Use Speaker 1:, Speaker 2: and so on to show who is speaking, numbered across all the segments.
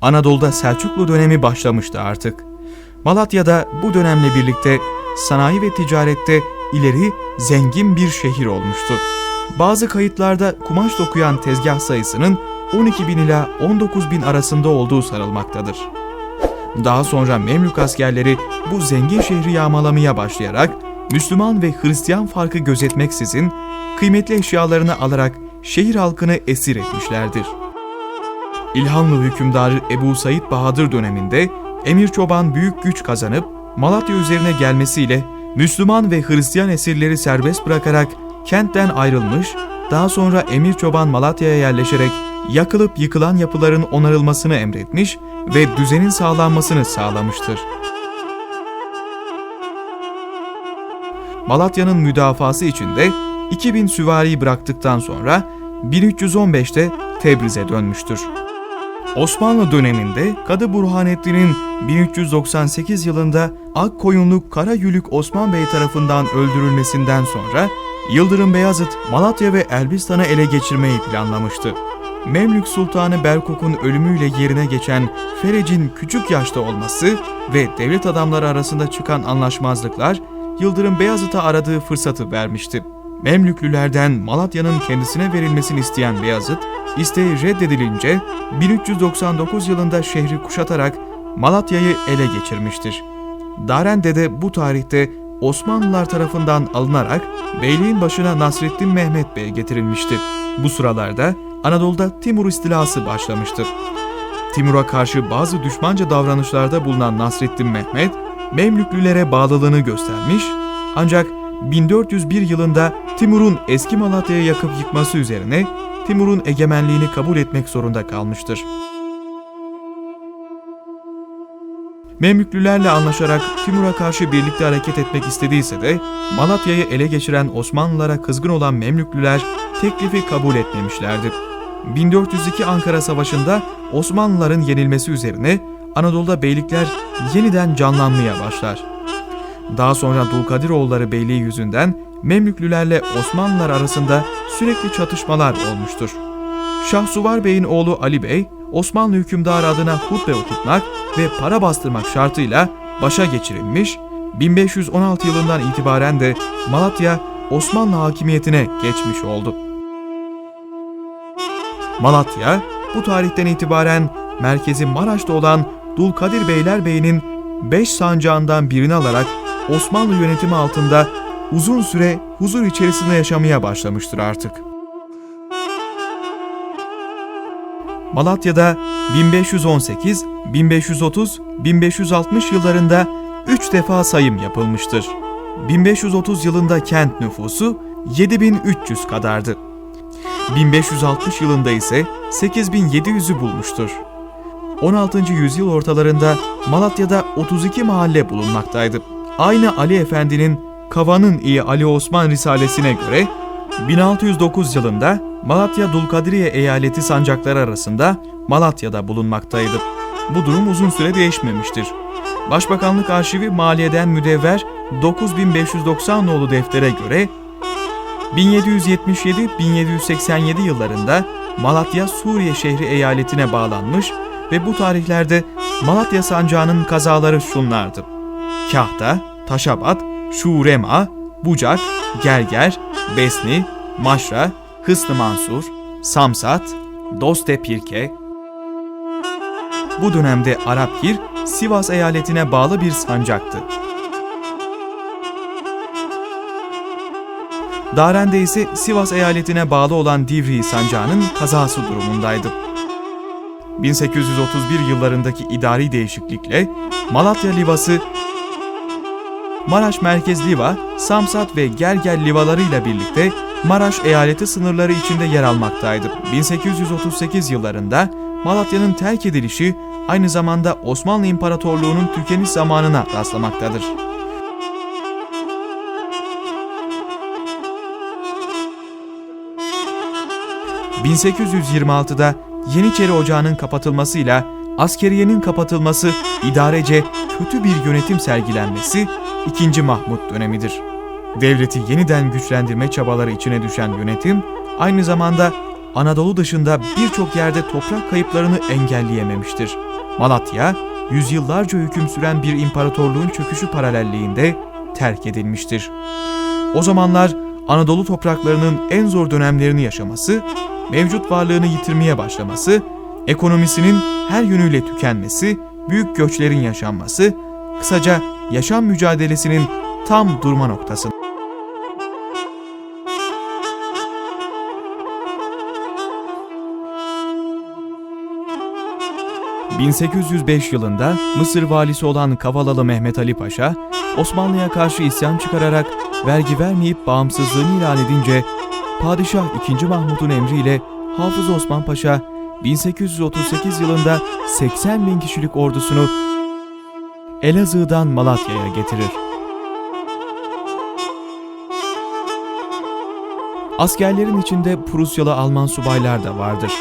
Speaker 1: Anadolu'da Selçuklu dönemi başlamıştı artık. Malatya'da bu dönemle birlikte sanayi ve ticarette ileri zengin bir şehir olmuştu. Bazı kayıtlarda kumaş dokuyan tezgah sayısının 12 bin ila 19 bin arasında olduğu sarılmaktadır. Daha sonra Memlük askerleri bu zengin şehri yağmalamaya başlayarak Müslüman ve Hristiyan farkı gözetmeksizin kıymetli eşyalarını alarak şehir halkını esir etmişlerdir. İlhanlı hükümdarı Ebu Said Bahadır döneminde Emir Çoban büyük güç kazanıp Malatya üzerine gelmesiyle Müslüman ve Hristiyan esirleri serbest bırakarak kentten ayrılmış, daha sonra Emir Çoban Malatya'ya yerleşerek yakılıp yıkılan yapıların onarılmasını emretmiş ve düzenin sağlanmasını sağlamıştır. Malatya'nın müdafası içinde 2000 süvariyi bıraktıktan sonra 1315'te Tebriz'e dönmüştür. Osmanlı döneminde Kadı Burhanettin'in 1398 yılında Akkoyunlu Karayülük Osman Bey tarafından öldürülmesinden sonra Yıldırım Beyazıt Malatya ve Elbistan'ı ele geçirmeyi planlamıştı. Memlük Sultanı Berkuk'un ölümüyle yerine geçen Ferec'in küçük yaşta olması ve devlet adamları arasında çıkan anlaşmazlıklar Yıldırım Beyazıt'a aradığı fırsatı vermişti. Memlüklülerden Malatya'nın kendisine verilmesini isteyen Beyazıt, isteği reddedilince 1399 yılında şehri kuşatarak Malatya'yı ele geçirmiştir. Darende de bu tarihte Osmanlılar tarafından alınarak beyliğin başına Nasreddin Mehmet Bey getirilmişti. Bu sıralarda Anadolu'da Timur istilası başlamıştır. Timur'a karşı bazı düşmanca davranışlarda bulunan Nasreddin Mehmet, Memlüklülere bağlılığını göstermiş ancak 1401 yılında Timur'un eski Malatya'yı yakıp yıkması üzerine Timur'un egemenliğini kabul etmek zorunda kalmıştır. Memlüklülerle anlaşarak Timur'a karşı birlikte hareket etmek istediyse de Malatya'yı ele geçiren Osmanlılara kızgın olan Memlüklüler teklifi kabul etmemişlerdi. 1402 Ankara Savaşı'nda Osmanlıların yenilmesi üzerine Anadolu'da beylikler yeniden canlanmaya başlar. Daha sonra Dulkadiroğulları Beyliği yüzünden Memlüklülerle Osmanlılar arasında sürekli çatışmalar olmuştur. Şahsuvar Bey'in oğlu Ali Bey, Osmanlı hükümdarı adına hutbe okutmak ve para bastırmak şartıyla başa geçirilmiş, 1516 yılından itibaren de Malatya Osmanlı hakimiyetine geçmiş oldu. Malatya, bu tarihten itibaren merkezi Maraş'ta olan Dulkadir Beylerbeyi'nin beş sancağından birini alarak Osmanlı yönetimi altında uzun süre huzur içerisinde yaşamaya başlamıştır artık. Malatya'da 1518, 1530, 1560 yıllarında 3 defa sayım yapılmıştır. 1530 yılında kent nüfusu 7300 kadardı. 1560 yılında ise 8700'ü bulmuştur. 16. yüzyıl ortalarında Malatya'da 32 mahalle bulunmaktaydı. Aynı Ali Efendi'nin Kavan'ın iyi Ali Osman Risalesine göre 1609 yılında Malatya Dulkadiriye eyaleti sancakları arasında Malatya'da bulunmaktaydı. Bu durum uzun süre değişmemiştir. Başbakanlık Arşivi Maliye'den müdevver 9590 nolu deftere göre 1777-1787 yıllarında Malatya Suriye şehri eyaletine bağlanmış ve bu tarihlerde Malatya sancağının kazaları şunlardı. Kahta, Taşabat, Şurema, Bucak, Gerger, Besni, Maşra, Hısnı Mansur, Samsat, Doste Pirke. Bu dönemde Arapgir, Sivas eyaletine bağlı bir sancaktı. Darende ise Sivas eyaletine bağlı olan Divri sancağının kazası durumundaydı. 1831 yıllarındaki idari değişiklikle Malatya Livası, Maraş Merkez Liva, Samsat ve Gerger livalarıyla birlikte Maraş eyaleti sınırları içinde yer almaktaydı. 1838 yıllarında Malatya'nın terk edilişi aynı zamanda Osmanlı İmparatorluğu'nun tükeniş zamanına rastlamaktadır. ...1826'da Yeniçeri Ocağı'nın kapatılmasıyla askeriyenin kapatılması, idarece kötü bir yönetim sergilenmesi 2. Mahmut dönemidir. Devleti yeniden güçlendirme çabaları içine düşen yönetim, aynı zamanda Anadolu dışında birçok yerde toprak kayıplarını engelleyememiştir. Malatya, yüzyıllarca hüküm süren bir imparatorluğun çöküşü paralelliğinde terk edilmiştir. O zamanlar Anadolu topraklarının en zor dönemlerini yaşaması, mevcut varlığını yitirmeye başlaması, ekonomisinin her yönüyle tükenmesi, büyük göçlerin yaşanması, kısaca yaşam mücadelesinin tam durma noktası. 1805 yılında Mısır valisi olan Kavalalı Mehmet Ali Paşa, Osmanlı'ya karşı isyan çıkararak vergi vermeyip bağımsızlığını ilan edince, Padişah II. Mahmud'un emriyle Hafız Osman Paşa 1838 yılında 80 bin kişilik ordusunu Elazığ'dan Malatya'ya getirir. Askerlerin içinde Prusyalı Alman subaylar da vardır.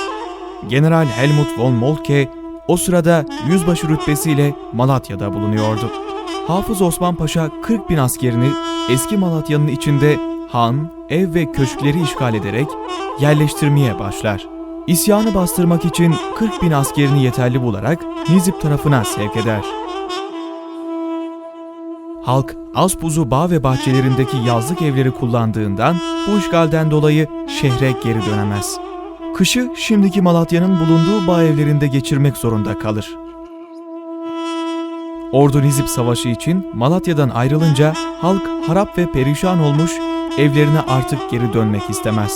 Speaker 1: General Helmut von Moltke o sırada yüzbaşı rütbesiyle Malatya'da bulunuyordu. Hafız Osman Paşa 40 bin askerini eski Malatya'nın içinde han, ev ve köşkleri işgal ederek yerleştirmeye başlar. İsyanı bastırmak için 40 bin askerini yeterli bularak Nizip tarafına sevk eder. Halk Aspuz'u bağ ve bahçelerindeki yazlık evleri kullandığından bu işgalden dolayı şehre geri dönemez. Kışı şimdiki Malatya'nın bulunduğu bağ evlerinde geçirmek zorunda kalır. Ordu Nizip Savaşı için Malatya'dan ayrılınca halk harap ve perişan olmuş, evlerine artık geri dönmek istemez.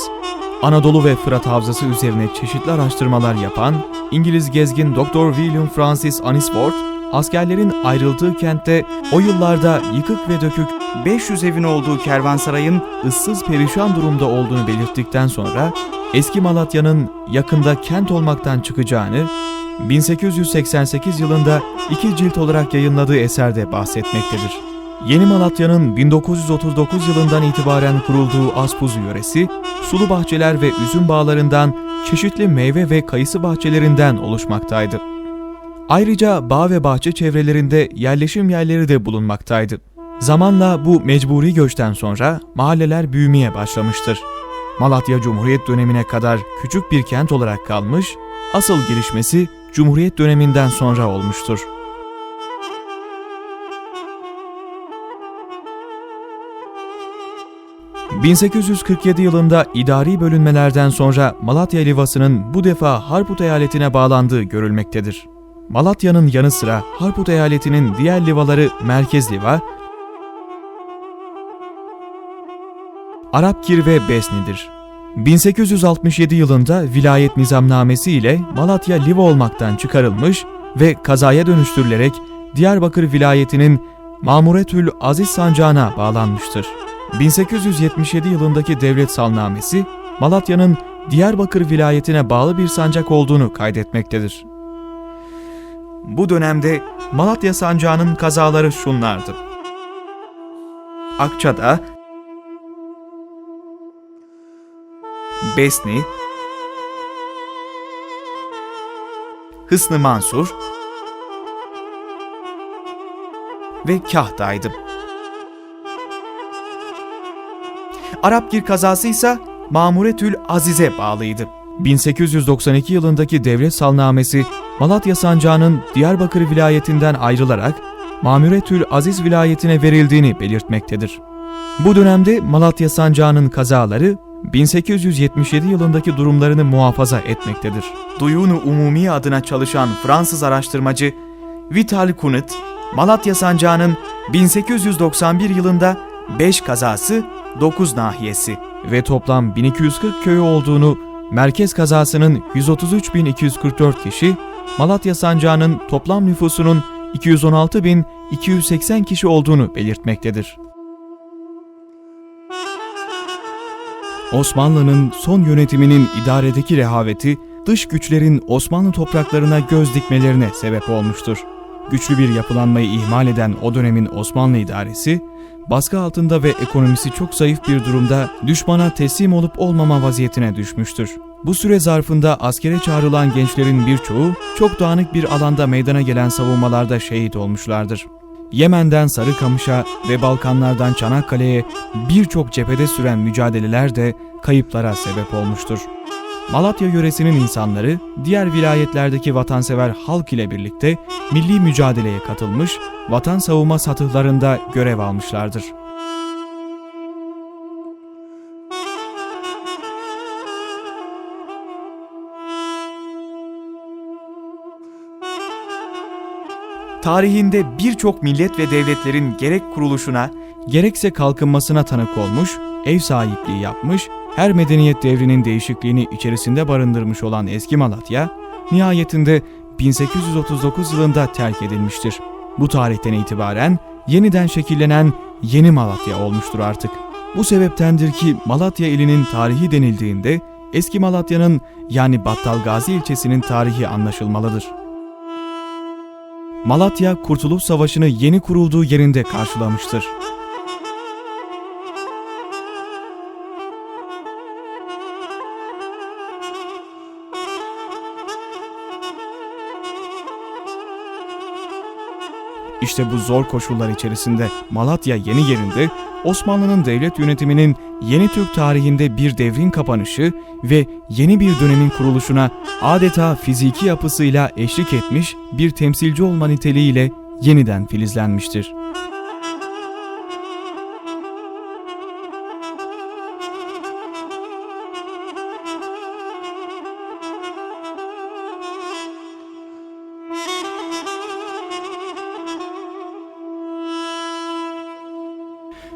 Speaker 1: Anadolu ve Fırat Havzası üzerine çeşitli araştırmalar yapan İngiliz gezgin Dr. William Francis Anisworth, askerlerin ayrıldığı kentte o yıllarda yıkık ve dökük 500 evin olduğu kervansarayın ıssız perişan durumda olduğunu belirttikten sonra eski Malatya'nın yakında kent olmaktan çıkacağını 1888 yılında iki cilt olarak yayınladığı eserde bahsetmektedir. Yeni Malatya'nın 1939 yılından itibaren kurulduğu Aspuzu yöresi, sulu bahçeler ve üzüm bağlarından, çeşitli meyve ve kayısı bahçelerinden oluşmaktaydı. Ayrıca bağ ve bahçe çevrelerinde yerleşim yerleri de bulunmaktaydı. Zamanla bu mecburi göçten sonra mahalleler büyümeye başlamıştır. Malatya Cumhuriyet dönemine kadar küçük bir kent olarak kalmış, asıl gelişmesi Cumhuriyet döneminden sonra olmuştur. ...1847 yılında idari bölünmelerden sonra Malatya Livası'nın bu defa Harput eyaletine bağlandığı görülmektedir. Malatya'nın yanı sıra Harput eyaletinin diğer livaları Merkez Liva, Arapkir ve Besni'dir. 1867 yılında vilayet nizamnamesi ile Malatya Liva olmaktan çıkarılmış ve kazaya dönüştürülerek Diyarbakır vilayetinin Mamuretül Aziz Sancağı'na bağlanmıştır. 1877 yılındaki devlet salnamesi Malatya'nın Diyarbakır vilayetine bağlı bir sancak olduğunu kaydetmektedir. Bu dönemde Malatya sancağının kazaları şunlardı. Akçada, Besni, Hısnı Mansur ve Kahta'ydı. Arapgir kazası ise Mamuretül Aziz'e bağlıydı. 1892 yılındaki devlet salnamesi Malatya sancağının Diyarbakır vilayetinden ayrılarak Mamuretül Aziz vilayetine verildiğini belirtmektedir. Bu dönemde Malatya sancağının kazaları 1877 yılındaki durumlarını muhafaza etmektedir. Duyunu Umumi adına çalışan Fransız araştırmacı Vital Kunut, Malatya Sancağı'nın 1891 yılında 5 kazası, 9 nahiyesi ve toplam 1240 köyü olduğunu, merkez kazasının 133.244 kişi, Malatya Sancağı'nın toplam nüfusunun 216.280 kişi olduğunu belirtmektedir. Osmanlı'nın son yönetiminin idaredeki rehaveti, dış güçlerin Osmanlı topraklarına göz dikmelerine sebep olmuştur. Güçlü bir yapılanmayı ihmal eden o dönemin Osmanlı idaresi, baskı altında ve ekonomisi çok zayıf bir durumda düşmana teslim olup olmama vaziyetine düşmüştür. Bu süre zarfında askere çağrılan gençlerin birçoğu çok dağınık bir alanda meydana gelen savunmalarda şehit olmuşlardır. Yemen'den Sarıkamış'a ve Balkanlardan Çanakkale'ye birçok cephede süren mücadeleler de kayıplara sebep olmuştur. Malatya yöresinin insanları diğer vilayetlerdeki vatansever halk ile birlikte milli mücadeleye katılmış, vatan savunma satıhlarında görev almışlardır. Tarihinde birçok millet ve devletlerin gerek kuruluşuna, gerekse kalkınmasına tanık olmuş, ev sahipliği yapmış, her medeniyet devrinin değişikliğini içerisinde barındırmış olan eski Malatya, nihayetinde 1839 yılında terk edilmiştir. Bu tarihten itibaren yeniden şekillenen yeni Malatya olmuştur artık. Bu sebeptendir ki Malatya ilinin tarihi denildiğinde eski Malatya'nın yani Battalgazi ilçesinin tarihi anlaşılmalıdır. Malatya Kurtuluş Savaşı'nı yeni kurulduğu yerinde karşılamıştır. İşte bu zor koşullar içerisinde Malatya yeni yerinde Osmanlı'nın devlet yönetiminin yeni Türk tarihinde bir devrin kapanışı ve yeni bir dönemin kuruluşuna adeta fiziki yapısıyla eşlik etmiş bir temsilci olma niteliğiyle yeniden filizlenmiştir.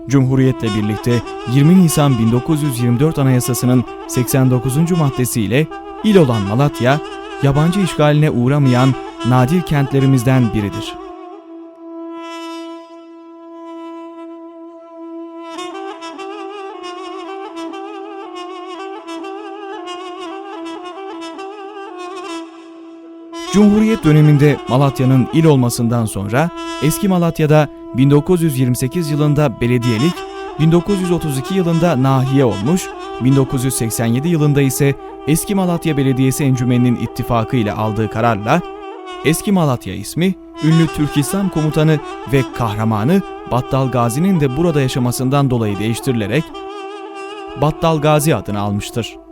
Speaker 1: Cumhuriyetle birlikte 20 Nisan 1924 Anayasası'nın 89. maddesiyle il olan Malatya, yabancı işgaline uğramayan nadir kentlerimizden biridir. Döneminde Malatya'nın il olmasından sonra eski Malatya'da 1928 yılında belediyelik, 1932 yılında nahiye olmuş, 1987 yılında ise Eski Malatya Belediyesi Encümeni'nin ittifakı ile aldığı kararla Eski Malatya ismi ünlü Türk İslam komutanı ve kahramanı Battal Gazi'nin de burada yaşamasından dolayı değiştirilerek Battal Gazi adını almıştır.